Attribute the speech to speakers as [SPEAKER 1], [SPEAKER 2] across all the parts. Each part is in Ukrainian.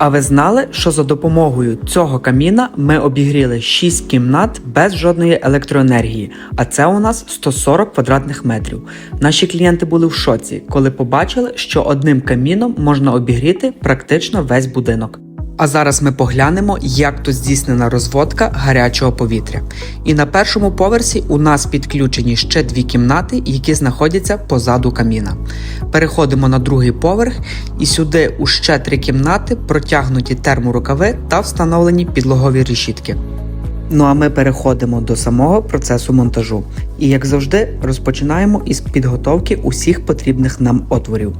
[SPEAKER 1] А ви знали, що за допомогою цього каміна ми обігріли 6 кімнат без жодної електроенергії, а це у нас 140 квадратних метрів. Наші клієнти були в шоці, коли побачили, що одним каміном можна обігріти практично весь будинок. А зараз ми поглянемо, як тут здійснена розводка гарячого повітря. І на першому поверсі у нас підключені ще дві кімнати, які знаходяться позаду каміна. Переходимо на другий поверх, і сюди у ще три кімнати протягнуті терморукави та встановлені підлогові решітки. Ну а ми переходимо до самого процесу монтажу. І як завжди, розпочинаємо із підготовки усіх потрібних нам отворів.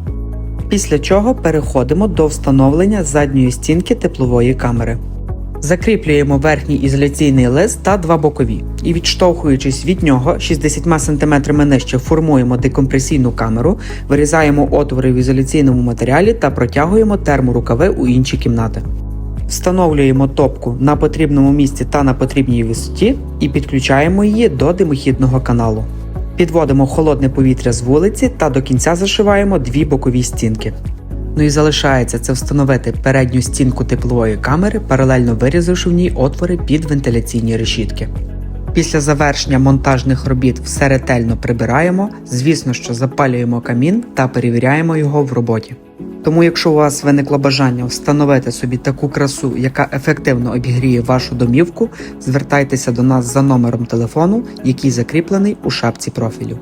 [SPEAKER 1] Після чого переходимо до встановлення задньої стінки теплової камери. Закріплюємо верхній ізоляційний лист та два бокові. І відштовхуючись від нього 60 см нижче формуємо декомпресійну камеру, вирізаємо отвори в ізоляційному матеріалі та протягуємо терморукави у інші кімнати. Встановлюємо топку на потрібному місці та на потрібній висоті і підключаємо її до димохідного каналу. Підводимо холодне повітря з вулиці та до кінця зашиваємо дві бокові стінки. Ну і залишається це встановити передню стінку теплової камери, паралельно вирізавши в ній отвори під вентиляційні решітки. Після завершення монтажних робіт все ретельно прибираємо, звісно, що запалюємо камін та перевіряємо його в роботі. Тому, якщо у вас виникло бажання встановити собі таку красу, яка ефективно обігріє вашу домівку, звертайтеся до нас за номером телефону, який закріплений у шапці профілю.